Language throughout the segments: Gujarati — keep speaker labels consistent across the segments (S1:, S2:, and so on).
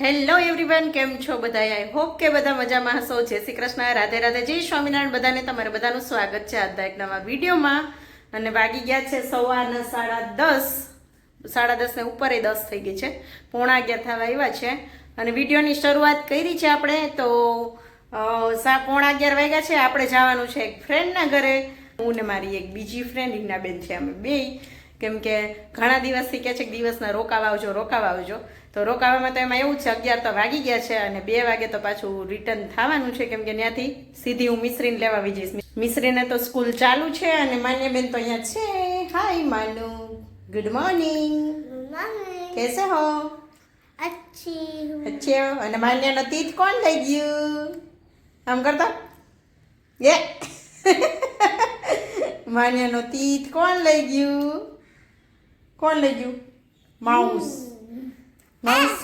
S1: હેલો એવરીવન કેમ છો બધા આઈ હોપ કે બધા મજામાં હશો. જય શ્રી કૃષ્ણ, રાધે રાધે, જય સ્વામિનારાયણ બધાને. તમારે બધાનું સ્વાગત છે આજના એક નવા વિડીયોમાં. અને વાગી ગયા છે સવારના સાડા દસ. સાડા દસ ને ઉપર દસ થઈ ગઈ છે. પોણા અગિયાર થવા આવ્યા છે. અને વિડીયોની શરૂઆત કરી છે આપણે. તો સા, પોણા અગિયાર વાગ્યા છે. આપણે જવાનું છે એક ફ્રેન્ડના ઘરે. હું ને મારી એક બીજી ફ્રેન્ડ હિનાબેન છે. અમે બેય કેમ કે ઘણા દિવસથી કહે છે કે દિવસના રોકાવા આવજો રોકાવા આવજો. તો રોકાવામાં તો એમાં એવું છે અગિયાર તો વાગી ગયા છે અને બે વાગે તો પાછું રિટર્ન થવાનું છે કેમ કે ત્યાંથી સીધી હું મિશ્રીને લેવા આવી જઈશ મિશ્રીને તો સ્કૂલ ચાલુ છે અને માન્યબેન તો અહીંયા છે. હાય માનુ. ગુડ મોર્નિંગ કેસે હો?
S2: અચ્છી
S1: અચ્છી અને માન્યાનો તીત કોણ લઈ ગયું? આમ કરતા? એ માન્યાનો તીત કોણ લઈ ગયું? કોણ લઈ ગયું? માઉસ. માઉસ.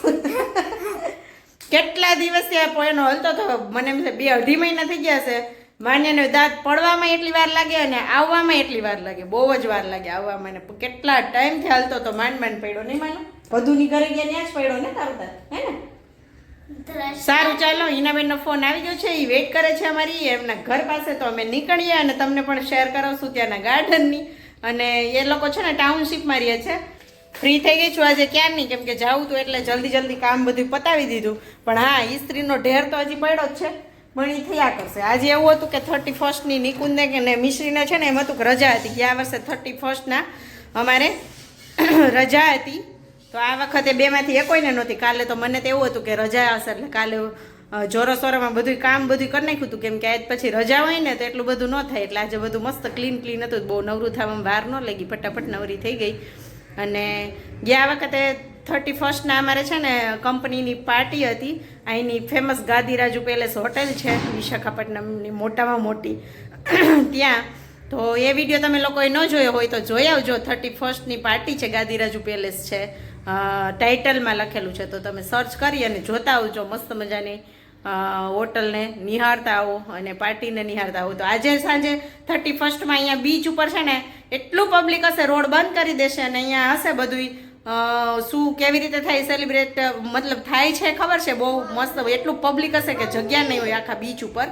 S1: કેટલા દિવસથી આ પોયનો હલતો હતો? મને એમ છે બે અઢી મહિના થઈ ગયા છે. માન્યને દાંત પડવામાં એટલી વાર લાગે અને આવવામાં એટલી વાર લાગે. બહુ જ વાર લાગે આવવામાં ને કેટલા ટાઈમથી હાલતો તો માંડ માંડ પડ્યો નહીં માનો? વધુની ઘરે ગયા ત્યાં જ પડ્યો ને તારો તાર હે ને? સારું ચાલો હિનાબેનનો ફોન આવી ગયો છે એ વેટ કરે છે અમારી એમના ઘર પાસે તો અમે નીકળીએ અને તમને પણ શેર કરાવશું ત્યાંના ગાર્ડનની અને એ લોકો છે ને ટાઉનશીપમાં રહે છે. ફ્રી થઈ ગઈ છું આજે ક્યારની? કેમ કે જાઉં હતું એટલે જલ્દી જલ્દી કામ બધું પતાવી દીધું. પણ હા ઇસ્ત્રીનો ઢેર તો હજી પડ્યો જ છે. ભણી થયા કરશે. આજે એવું હતું કે થર્ટી ફર્સ્ટની નિકુંદને કે ને મિશ્રીને છે ને એમ હતું કે રજા હતી. ગયા વર્ષે થર્ટી ફર્સ્ટના અમારે રજા હતી. તો આ વખતે બેમાંથી એકોયને નહોતી. કાલે તો મને તો એવું હતું કે રજા હશે એટલે કાલે અ, જોરો સોરોમાં બધું કામ બધું કરી નાખ્યું હતું. કેમ કે આજ પછી રજા હોય ને તો એટલું બધું ન થાય. એટલે આજે બધું મસ્ત ક્લીન ક્લીન હતું. બહુ નવરું થવામાં વાર ન લાગી. ફટાફટ નવરી થઈ ગઈ. અને ગયા વખતે થર્ટી ફર્સ્ટના અમારે છે ને કંપનીની પાર્ટી હતી. અહીંની ફેમસ ગાદીરાજુ પેલેસ હોટેલ છે વિશાખાપટ્ટનમની મોટામાં મોટી. ત્યાં. તો એ વીડિયો તમે લોકોએ ન જોયો હોય તો જોઈ આવજો. થર્ટી ફર્સ્ટની પાર્ટી છે ગાદીરાજુ પેલેસ છે. ટાઇટલમાં લખેલું છે. તો તમે સર્ચ કરી અને જોતા આવજો. મસ્ત મજાની હોટલને નિહાળતા આવો અને પાર્ટીને નિહાળતા આવો. તો આજે સાંજે થર્ટી ફર્સ્ટમાં અહીંયા બીચ ઉપર છે ને, એટલું પબ્લિક હશે, રોડ બંધ કરી દેશે અને અહીંયા હશે બધું શું, કેવી રીતે થાય સેલિબ્રેટ મતલબ થાય છે, ખબર છે? બહુ મસ્ત, એટલું પબ્લિક હશે કે જગ્યા નહીં હોય આખા બીચ ઉપર.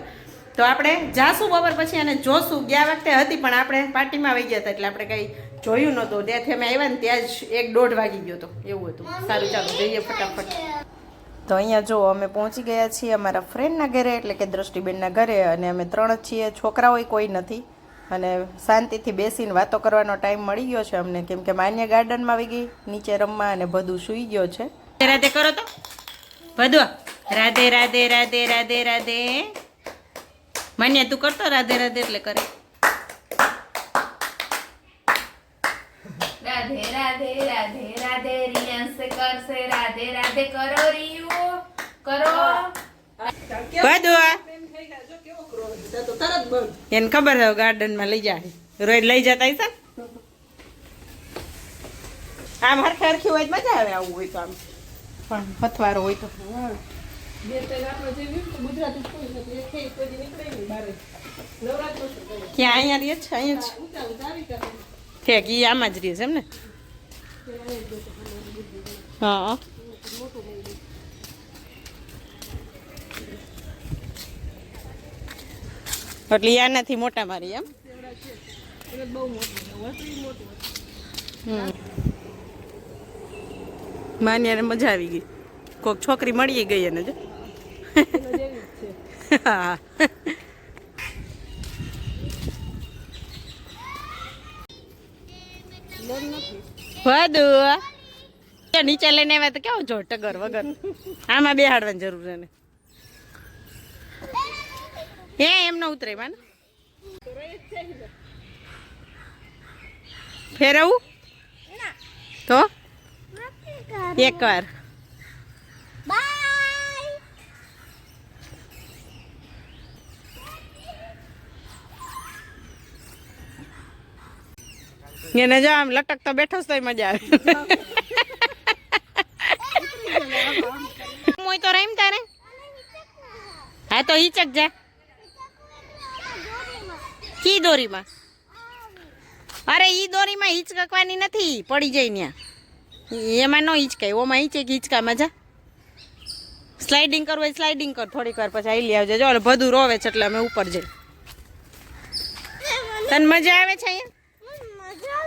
S1: તો આપણે જાશું બપોર પછી અને જોશું. ગયા વખતે હતી, પણ આપણે પાર્ટીમાં આવી ગયા હતા, એટલે આપણે કંઈ જોયું નહોતું. ત્યાંથી અમે આવ્યા ને, ત્યાં જ એક દોઢ વાગી ગયો હતો. એવું હતું. સારું, ચાલો, જઈએ ફટાફટ. તો અહીંયા જો અમે પહોંચી ગયા છીએ અમારા ફ્રેન્ડના ઘરે, એટલે કે દ્રષ્ટિબેનના ઘરે, અને અમે ત્રણ જ છીએ. છોકરાઓય કોઈ નથી. અને શાંતિથી બેસીને વાતો કરવાનો ટાઈમ મળી ગયો છે અમને. કેમ કે માન્ય ગાર્ડનમાં આવી ગઈ, નીચે રમવા અને બધું સૂઈ ગયો છે. રાધે કરો તો. ભદો રાધે રાધે રાધે રાધે રાધે. માન્ય, તું કરતો રાધે રાધે એટલે કરે
S3: રાધે રાધે રાધે રાધે રિયાંશ કરશે, રાધે રાધે કરો રીયુ, કરો.
S1: એને ખબર છે, ગાર્ડનમાં લઈ જાય રોજ લઈ જતા ને? આમ હરખે હરખી હોય મજા આવે, આવું હોય તો આમ. પણ હથવારો હોય તો. ક્યાં અહીંયા રહીએ છે, અહીંયા ઠેક આમાં જ રહે છે એમ ને? હા. એટલે આનાથી મોટા મારી એમ? હમ. માન્યાને મજા આવી ગઈ. કોક છોકરી મળી ગઈ એને જો. હા. વધુ એ નીચે લઈને આવ્યા તો કેવો જો ટગર વગર. આમાં બેહાડવાની જરૂર છે ને. હે એમ ન ઉતરે માને. ફેરવું? તો? એક વાર એને જો આમ લટકતો બેઠો તોય મજા આવે. મોય તો રહીમ તારે હા તો હિચક જા. કી દોરીમાં? અરે ઈ દોરીમાં હિચકવાની નથી પડી જાય ત્યાં એમાં ન હિચકાય ઓમાં હિચે હિચકા હિચકામાં જા. સ્લાઇડિંગ કરવું હોય સ્લાઇડિંગ કર. થોડીક વાર પછી આવી આવજે. જો બધું રોવે છે એટલે અમે ઉપર જઈ. તને મજા આવે છે અહીંયા?
S2: મજા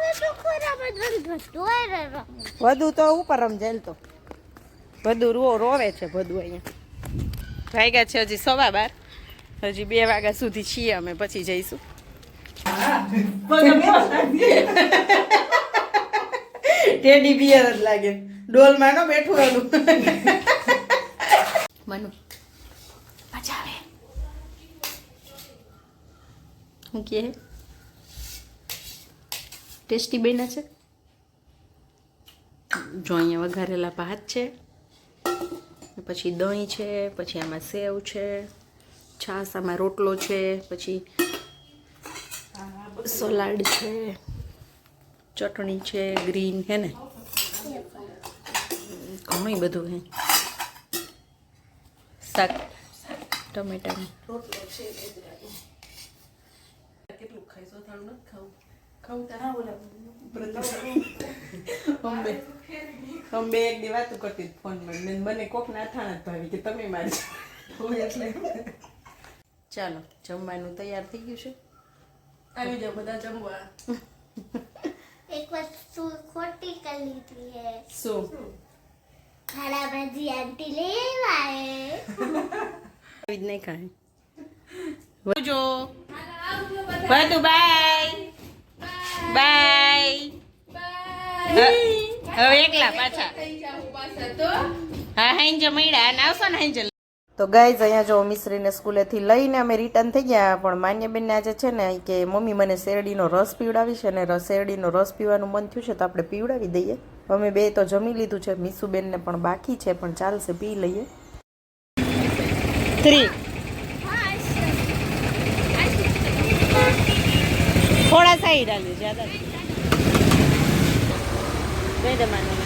S1: વધુ તો ઉપર રમજેલ તો. બધું રો રોવે છે બધું અહીંયા. વાગ્યા છે હજી સવા બાર. હજી બે વાગ્યા સુધી છીએ અમે પછી જઈશું. ટેડી બિયર જ લાગે. ડોલ માનો બેઠું એનું મનુ મજા આવે. હું કે? ટેસ્ટી બન્યા છે? જો અહીંયા વઘારેલા ભાત છે. પછી દહીં છે પછી આમાં સેવ છે છાશ આમાં રોટલો છે પછી સલાડ છે ચટણી છે ગ્રીન હે ને? ઘણું બધું હે. શાક ટમેટાનું. રોટલો છે કેટલું ખાઈશો ખાવું. ખાવું તારા? ઓલા બે એક દી વાતું કરતી હતી ફોનમાં. ને મને કોક ના થાણા જ ભાવી કે તમે મારી એટલે. ચાલો જમવાનું તૈયાર થઈ ગયું છે? આવી જાઓ બધા જમવા.
S2: એક વસ્તુ ખોટી કરી લીધી હે?
S1: શું?
S2: ખાડા ભાજી આંટી લેવાય
S1: આવી જ નહીં ખાય. જો બધું બાય. બાય. હવે એકલા પાછા. હા હાઈંજે મળ્યા અને આવશો ને હાઈંજે તો ગાઈઝ અહીંયા જો મિશ્રીને સ્કૂલેથી લઈને અમે રિટર્ન થઈ ગયા. પણ માન્યબેનને આજે છે ને કે મમ્મી મને શેરડીનો રસ પીવડાવી છે ને શેરડીનો રસ પીવાનું મન થયું છે તો આપણે પીવડાવી દઈએ. અમે બે તો જમી લીધું છે. મીસુબેનને પણ બાકી છે પણ ચાલશે પી લઈએ. થ્રી થોડા સાઈડ ડાલ્યો જ્યાદા. દે a minute.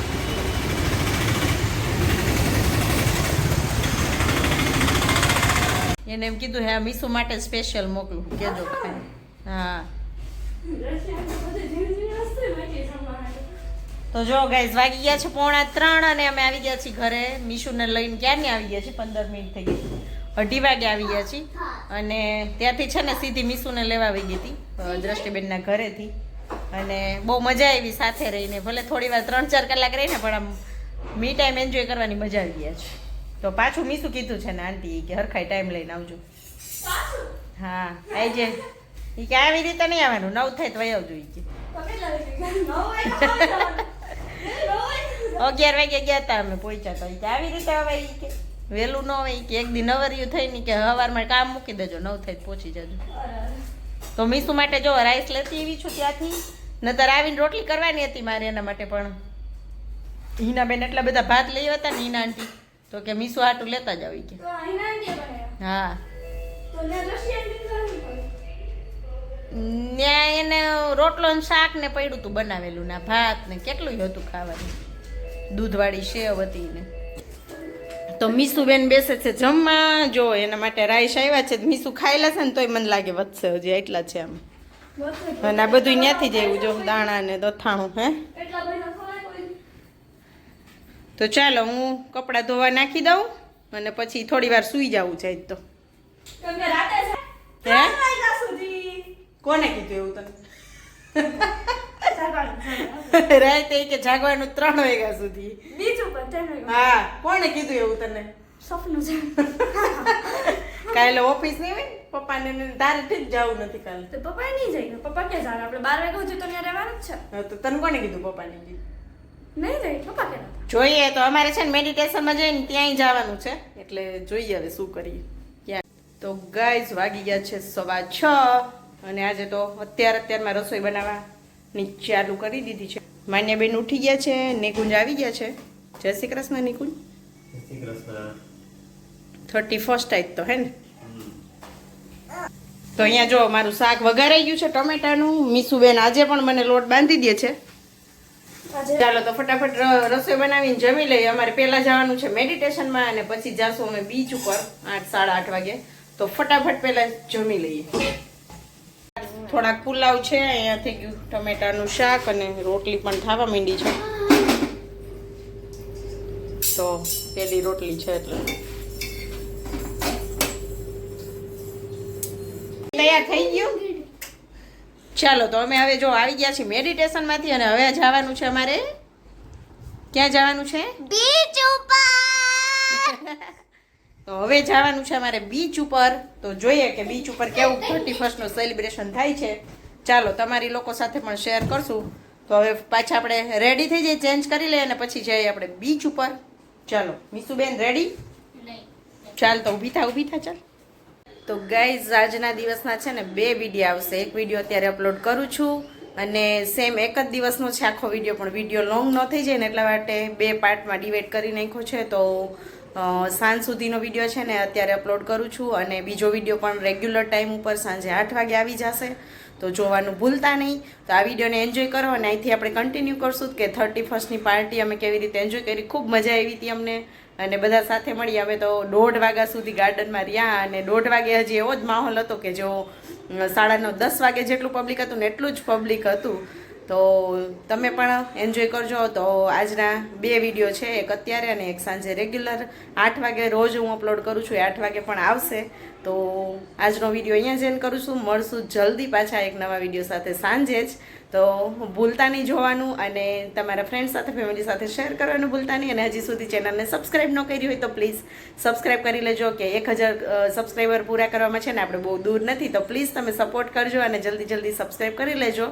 S1: એને એમ કીધું હે મીસુ માટે સ્પેશિયલ મોકલું. કેજો. હા. તો જો ગાઈઝ વાગી ગયા છે પોણા ત્રણ અને અમે આવી ગયા છીએ ઘરે. મીશુને લઈને ક્યારની આવી ગયા છીએ? પંદર મિનિટ થઈ ગઈ. અઢી વાગે આવી ગયા છીએ. અને ત્યાંથી છે ને સીધી મીશુને લેવા આવી ગઈ હતી દ્રષ્ટિબેનના ઘરેથી. અને બહુ મજા આવી સાથે રહીને. ભલે થોડી વાર ત્રણ ચાર કલાક રહીને પણ આમ મી ટાઈમ એન્જોય કરવાની મજા આવી ગયા છે. તો પાછું મીસું કીધું છે ને આંટી કે હરખાઈ ટાઈમ લઈને આવજો. હા આવજે એ કે આવી રીતે નહીં આવવાનું. નવ થાય તો આવજો એ કે. અગિયાર વાગે ગયા હતા અમે પહોંચ્યા તો કે આવી રીતે હવે એ કે. વહેલું ન હોય કે. એક દી નવરિયું થઈ ને કે સવારમાં કામ મૂકી દેજો નવ થાય તો પહોંચી જજો. તો મીસુ માટે જો રાઈસ લેતી એવી છું ત્યાંથી? નતર આવીને રોટલી કરવાની હતી મારે એના માટે પણ. હિના બેન એટલા બધા ભાત લઈ હતા ને હિના આંટી. તો કે મીસુ આટું લેતા જ આવી કે. હા. ત્યાં એને રોટલો ને શાક ને પડ્યું હતું બનાવેલું ના ભાત ને કેટલું હતું ખાવાનું. દૂધવાળી સેવ હતી ને. તો મીસુ બેન બેસે છે જમવા. જો એના માટે રાઈસ આવ્યા છે મીસુ ખાઈ છે ને તોય મને લાગે વધશે હજી એટલા છે આમ. અને આ બધું ત્યાંથી જ આવ્યું જો દાણા ને દથાણું હે? તો ચાલો હું કપડાં ધોવા નાખી દઉં અને પછી થોડી વાર સૂઈ જવું છે તો. હે? કોને કીધું એવું તને? રાતે કે જાગવાનું ત્રણ વાગ્યા સુધી. હા કોને કીધું એવું તને? કાલે ઓફિસ નહીં હોય પપ્પાને ને તારે જ જવું નથી કાલે.
S4: તો પપ્પા નહીં જાય પપ્પા ક્યાં જાય? આપણે બાર વાગ્યા સુધી તો ત્યાં રહેવાનું જ છે.
S1: તો તને કોને કીધું પપ્પાને કીધું
S4: નહીં જાય પપ્પા કે
S1: જોઈએ તો અમારે છે ને મેડિટેશનમાં જઈને ત્યાંય જવાનું છે. એટલે જોઈએ હવે શું કરીએ. ક્યાં? તો ગાઈઝ વાગી ગયા છે સવા છ અને આજે તો અત્યારે અત્યારમાં રસોઈ બનાવવાની ચાલુ કરી દીધી છે. માન્યાબેન ઉઠી ગયા છે નિકુંજ આવી ગયા છે. જય શ્રી કૃષ્ણ નિકુંજ. થર્ટી ફર્સ્ટ આજ તો હે ને? તો અહીંયા જો મારું શાક વઘારાઈ ગયું છે ટમેટાનું. મીસુબેન આજે પણ મને લોટ બાંધી દે છે. ચાલો તો ફટાફટ રસોઈ બનાવીને જમી લઈએ. અમારે પહેલા જવાનું છે મેડિટેશનમાં અને પછી જાશું અમે બીચ ઉપર આઠ સાડા આઠ વાગે. તો ફટાફટ પહેલા જમી લઈએ. થોડાક પુલાવ છે અહીંયા થઈ ગયું ટમેટાનું શાક અને રોટલી પણ થવા માંડી છે. તો પેલી રોટલી છે એટલે. તૈયાર થઈ ગયું? ચાલો તો અમે હવે જો આવી ગયા છીએ મેડિટેશનમાંથી અને હવે જવાનું છે અમારે. ક્યાં જવાનું છે?
S2: બીચ ઉપર.
S1: તો હવે જવાનું છે અમારે બીચ ઉપર. તો જોઈએ કે બીચ ઉપર કેવું થર્ટી ફર્સ્ટનું સેલિબ્રેશન થાય છે. ચાલો તમારી લોકો સાથે પણ શેર કરશું. તો હવે પાછા આપણે રેડી થઈ જઈએ ચેન્જ કરી લઈએ અને પછી જઈએ આપણે બીચ ઉપર. ચાલો મીસુબેન રેડી ચાલ તો ઊભી થા ઊભી થા ચાલ. તો ગાઈઝ આજના દિવસના છે ને બે વીડિયો આવશે. એક વીડિયો અત્યારે અપલોડ કરું છું અને સેમ એક જ દિવસનો છે આખો વીડિયો પણ વીડિયો લોંગ ન થઈ જાય ને એટલા માટે બે પાર્ટમાં ડિવાઈડ કરી નાખ્યો છે. તો સાંજ સુધીનો વીડિયો છે ને અત્યારે અપલોડ કરું છું અને બીજો વીડિયો પણ રેગ્યુલર ટાઈમ ઉપર સાંજે આઠ વાગે આવી જશે. તો જોવાનું ભૂલતા નહીં. તો આ વિડીયોને એન્જોય કરો અને અહીંથી આપણે કન્ટિન્યુ કરશું કે થર્ટી ફર્સ્ટની પાર્ટી અમે કેવી રીતે એન્જોય કરી. ખૂબ મજા આવી હતી અમને. અને બધા સાથે મળી અમે તો દોઢ વાગ્યા સુધી ગાર્ડનમાં રહ્યા અને દોઢ વાગે હજી એવો જ માહોલ હતો કે જો સાડા નવ, દસ વાગે જેટલું પબ્લિક હતું ને એટલું જ પબ્લિક હતું. તો તમે પણ એન્જોય કરજો. તો આજના બે વીડિયો છે, એક અત્યારે અને એક સાંજે રેગ્યુલર આઠ વાગે રોજ હું અપલોડ કરું છું, એ આઠ વાગે પણ આવશે. તો આજનો વીડિયો અહીંયા જ એન્ડ કરું છું. મળશું જલ્દી પાછા એક નવા વીડિયો સાથે સાંજે જ. તો ભૂલતા નહીં જોવાનું અને તમારા ફ્રેન્ડ સાથે ફેમિલી સાથે શેર કરવાનું ભૂલતા નહીં. અને હજી સુધી ચેનલને સબસ્ક્રાઈબ ન કરી હોય તો પ્લીઝ સબસ્ક્રાઈબ કરી લેજો કે એક હજાર સબસ્ક્રાઈબર પૂરા કરવામાં છે ને આપણે બહુ દૂર નથી. તો પ્લીઝ તમે સપોર્ટ કરજો અને જલ્દી જલ્દી સબસ્ક્રાઈબ કરી લેજો.